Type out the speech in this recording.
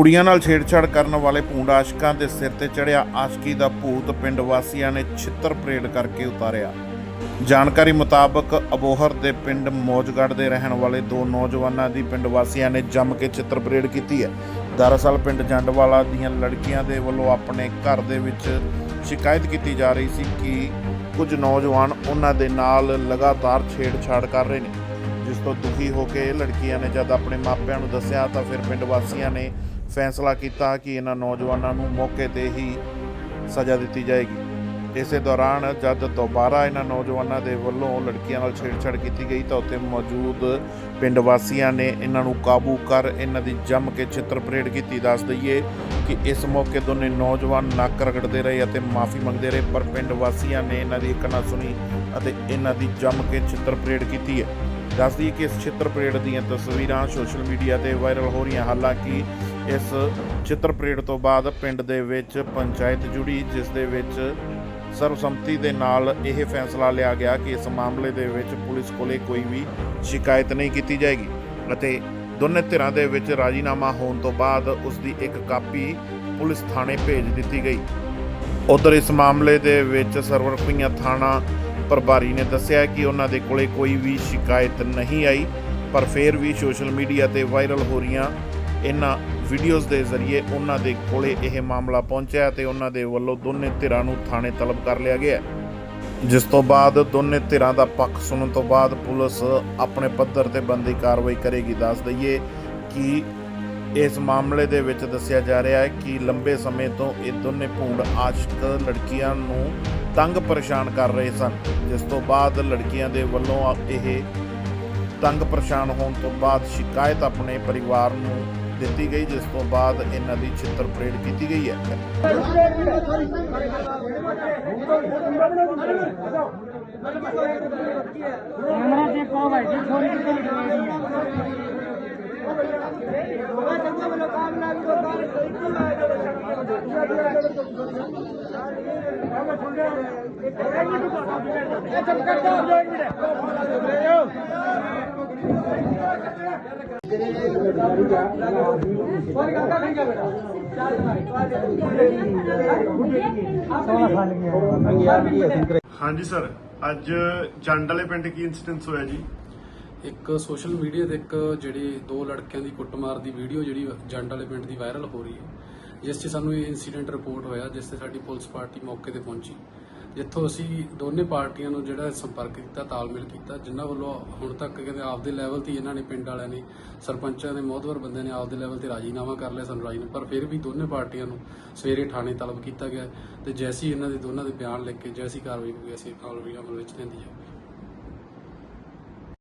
ਕੁੜੀਆਂ ਨਾਲ ਛੇੜਛਾੜ ਕਰਨ ਵਾਲੇ ਭੂੰਡ ਆਸ਼ਕਾਂ ਦੇ ਸਿਰ ਤੇ ਚੜਿਆ ਆਸ਼ਕੀ ਦਾ ਭੂਤ ਪਿੰਡ ਵਾਸੀਆਂ ਨੇ ਛਿੱਤਰ ਪਰੇਡ ਕਰਕੇ ਉਤਾਰਿਆ। ਜਾਣਕਾਰੀ ਮੁਤਾਬਕ ਅਬੋਹਰ ਦੇ ਪਿੰਡ ਮੌਜਗੜ੍ਹ ਦੇ ਰਹਿਣ ਵਾਲੇ ਦੋ ਨੌਜਵਾਨਾਂ ਦੀ ਪਿੰਡ ਵਾਸੀਆਂ ਨੇ ਜੰਮ ਕੇ ਛਿੱਤਰ ਪਰੇਡ ਕੀਤੀ ਹੈ। ਦਰਅਸਲ ਪਿੰਡ ਜੰਡਵਾਲਾ ਦੀਆਂ ਲੜਕੀਆਂ ਦੇ ਵੱਲੋਂ ਆਪਣੇ ਘਰ ਦੇ ਵਿੱਚ ਸ਼ਿਕਾਇਤ ਕੀਤੀ ਜਾ ਰਹੀ ਸੀ ਕਿ ਕੁਝ ਨੌਜਵਾਨ ਉਹਨਾਂ ਦੇ ਨਾਲ ਲਗਾਤਾਰ ਛੇੜਛਾੜ ਕਰ ਰਹੇ ਨੇ, ਜਿਸ ਤੋਂ ਦੁਖੀ ਹੋ ਕੇ ਲੜਕੀਆਂ ਨੇ ਜਦ ਆਪਣੇ ਮਾਪਿਆਂ ਨੂੰ ਦੱਸਿਆ ਤਾਂ ਫਿਰ ਪਿੰਡ ਵਾਸੀਆਂ ਨੇ ਫੈਸਲਾ ਕੀਤਾ ਕਿ ਇਹਨਾਂ ਨੌਜਵਾਨਾਂ ਨੂੰ ਮੌਕੇ ਤੇ ਹੀ ਸਜ਼ਾ ਦਿੱਤੀ ਜਾਏਗੀ। ਇਸੇ ਦੌਰਾਨ ਜਦ ਦੁਬਾਰਾ ਇਹਨਾਂ ਨੌਜਵਾਨਾਂ ਦੇ ਵੱਲੋਂ ਲੜਕੀਆਂ ਨਾਲ ਛੇੜਛਾੜ ਕੀਤੀ ਗਈ ਤਾਂ ਉੱਥੇ ਮੌਜੂਦ ਪਿੰਡ ਵਾਸੀਆਂ ਨੇ ਇਹਨਾਂ ਨੂੰ ਕਾਬੂ ਕਰ ਇਹਨਾਂ ਦੀ ਜੰਮ ਕੇ ਛਿੱਤਰ ਪਰੇਡ ਕੀਤੀ। ਦੱਸ ਦਈਏ ਕਿ ਇਸ ਮੌਕੇ ਦੋਨੇ ਨੌਜਵਾਨ ਨੱਕ ਰਗੜਦੇ ਰਹੇ ਅਤੇ ਮਾਫੀ ਮੰਗਦੇ ਰਹੇ, ਪਰ ਪਿੰਡ ਵਾਸੀਆਂ ਨੇ ਇਹਨਾਂ ਦੀ ਇੱਕ ਨਾ ਸੁਣੀ ਅਤੇ ਇਹਨਾਂ ਦੀ ਜੰਮ ਕੇ ਛਿੱਤਰ ਪਰੇਡ ਕੀਤੀ ਹੈ। ਦੱਸਦੀ ਕਿ ਇਸ ਛਿੱਤਰ ਪਰੇਡ ਦੀਆਂ ਤਸਵੀਰਾਂ ਸੋਸ਼ਲ ਮੀਡੀਆ ਤੇ ਵਾਇਰਲ ਹੋ ਰਹੀਆਂ, ਹਾਲਾਂਕਿ ਇਸ ਚਿੱਤਰ ਪਰੇਡ ਤੋਂ ਬਾਅਦ ਪਿੰਡ ਦੇ ਵਿੱਚ ਪੰਚਾਇਤ ਜੁੜੀ, ਜਿਸ ਦੇ ਵਿੱਚ ਸਰਬਸੰਮਤੀ ਦੇ ਨਾਲ ਇਹ ਫੈਸਲਾ ਲਿਆ ਗਿਆ ਕਿ ਇਸ ਮਾਮਲੇ ਦੇ ਵਿੱਚ ਪੁਲਿਸ ਕੋਲੇ ਕੋਈ ਵੀ ਸ਼ਿਕਾਇਤ ਨਹੀਂ ਕੀਤੀ ਜਾਏਗੀ ਅਤੇ ਦੋਨੇ ਧਿਰਾਂ ਦੇ ਵਿੱਚ ਰਾਜੀਨਾਮਾ ਹੋਣ ਤੋਂ ਬਾਅਦ ਉਸ ਦੀ ਇੱਕ ਕਾਪੀ ਪੁਲਿਸ ਥਾਣੇ ਭੇਜ ਦਿੱਤੀ ਗਈ। ਉਧਰ ਇਸ ਮਾਮਲੇ ਦੇ ਵਿੱਚ ਸਰਵਰਪੀਆਂ ਥਾਣਾ ਪ੍ਰਭਾਰੀ ਨੇ ਦੱਸਿਆ ਕਿ ਉਹਨਾਂ ਦੇ ਕੋਲੇ ਕੋਈ ਵੀ ਸ਼ਿਕਾਇਤ ਨਹੀਂ ਆਈ, ਪਰ ਫਿਰ ਵੀ ਸੋਸ਼ਲ ਮੀਡੀਆ ਤੇ ਵਾਇਰਲ ਹੋ ਰਹੀਆਂ ਇਹਨਾਂ ਵੀਡੀਓਜ਼ ਦੇ ਜ਼ਰੀਏ ਉਹਨਾਂ ਦੇ ਕੋਲੇ ਇਹ ਮਾਮਲਾ ਪਹੁੰਚਿਆ ਤੇ ਉਹਨਾਂ ਦੇ ਵੱਲੋਂ ਦੋਨੇ ਧਿਰਾਂ ਨੂੰ ਥਾਣੇ ਤਲਬ ਕਰ ਲਿਆ ਗਿਆ। ਜਿਸ ਤੋਂ ਬਾਅਦ ਦੋਨੇ ਧਿਰਾਂ ਦਾ ਪੱਖ ਸੁਣਨ ਤੋਂ ਬਾਅਦ ਪੁਲਿਸ ਆਪਣੇ ਪੱਧਰ ਤੇ ਬੰਦੀ ਕਾਰਵਾਈ ਕਰੇਗੀ। ਦੱਸ ਦਈਏ ਕਿ ਇਸ ਮਾਮਲੇ ਦੇ ਵਿੱਚ ਦੱਸਿਆ ਜਾ ਰਿਹਾ ਹੈ ਕਿ ਲੰਬੇ ਸਮੇਂ ਤੋਂ ਇਹ ਦੋਨੇ ਭੂੰਡ ਆਸ਼ਕ ਲੜਕੀਆਂ ਨੂੰ ਤੰਗ ਪਰੇਸ਼ਾਨ ਕਰ ਰਹੇ ਸਨ। ਜਿਸ ਤੋਂ ਬਾਅਦ ਲੜਕੀਆਂ ਦੇ ਵੱਲੋਂ ਇਹ ਤੰਗ ਪਰੇਸ਼ਾਨ ਹੋਣ ਤੋਂ ਬਾਅਦ ਸ਼ਿਕਾਇਤ ਆਪਣੇ ਪਰਿਵਾਰ ਨੂੰ ਦਿੱਤੀ ਗਈ, ਜਿਸ ਤੋਂ ਬਾਅਦ ਇਹਨਾਂ ਦੀ ਛਿੱਤਰ ਪਰੇਡ ਕੀਤੀ ਗਈ ਹੈ। ਕੈਮਰਾ ਦੇਖੋ ਭਾਈ ਜੀ ਥੋੜੀ ਕਿਤੇ ਇਹ ਚੁੱਪ ਕਰ ਜਾ ਇੱਕ ਮਿੰਟ। ਹਾਂਜੀ ਸਰ, ਅੱਜ ਜੰਡ ਵਾਲੇ ਪਿੰਡ ਕੀ ਇਨਸੀਡੈਂਸ ਹੋਇਆ ਜੀ? ਇੱਕ ਸੋਸ਼ਲ ਮੀਡੀਆ ਤੇ ਇੱਕ ਜਿਹੜੀ ਦੋ ਲੜਕਿਆਂ ਦੀ ਕੁੱਟਮਾਰ ਦੀ ਵੀਡੀਓ ਜਿਹੜੀ ਜੰਡ ਵਾਲੇ ਪਿੰਡ ਦੀ ਵਾਇਰਲ ਹੋ ਰਹੀ ਹੈ, ਜਿਸ 'ਚ ਸਾਨੂੰ ਇਹ ਇਨਸੀਡੈਂਟ ਰਿਪੋਰਟ ਹੋਇਆ, ਜਿਸ ਤੇ ਸਾਡੀ ਪੁਲਿਸ ਪਾਰਟੀ ਮੌਕੇ ਤੇ ਪਹੁੰਚੀ। ਜਿੱਥੋਂ ਅਸੀਂ ਦੋਨੇ ਪਾਰਟੀਆਂ ਨੂੰ ਜਿਹੜਾ ਸੰਪਰਕ ਕੀਤਾ, ਤਾਲਮੇਲ ਕੀਤਾ, ਜਿਨ੍ਹਾਂ ਵੱਲੋਂ ਹੁਣ ਤੱਕ ਕਹਿੰਦੇ ਆਪਦੇ ਲੈਵਲ ਤੇ ਇਹਨਾਂ ਨੇ ਪਿੰਡ ਵਾਲਿਆਂ ਨੇ, ਸਰਪੰਚਾਂ ਦੇ ਮੋਹਦਵਰ ਬੰਦਿਆਂ ਨੇ ਆਪਦੇ ਲੈਵਲ ਤੇ ਰਾਜੀਨਾਮਾ ਕਰ ਲਿਆ ਸਾਨੂੰ ਰਾਜੀਨਾਮਾ, ਪਰ ਫਿਰ ਵੀ ਦੋਨੇ ਪਾਰਟੀਆਂ ਨੂੰ ਸਵੇਰੇ ਥਾਣੇ ਤਲਬ ਕੀਤਾ ਗਿਆ ਤੇ ਜੈਸੀ ਇਹਨਾਂ ਦੇ ਦੋਨਾਂ ਦੇ ਬਿਆਨ ਲਿਖ ਕੇ ਜੈਸੀ ਕਾਰਵਾਈ ਹੋਈ ਅਸੀਂ ਕਾਰਵਾਈ ਅਮਲ ਵਿੱਚ ਲੈਂਦੀ ਹੈ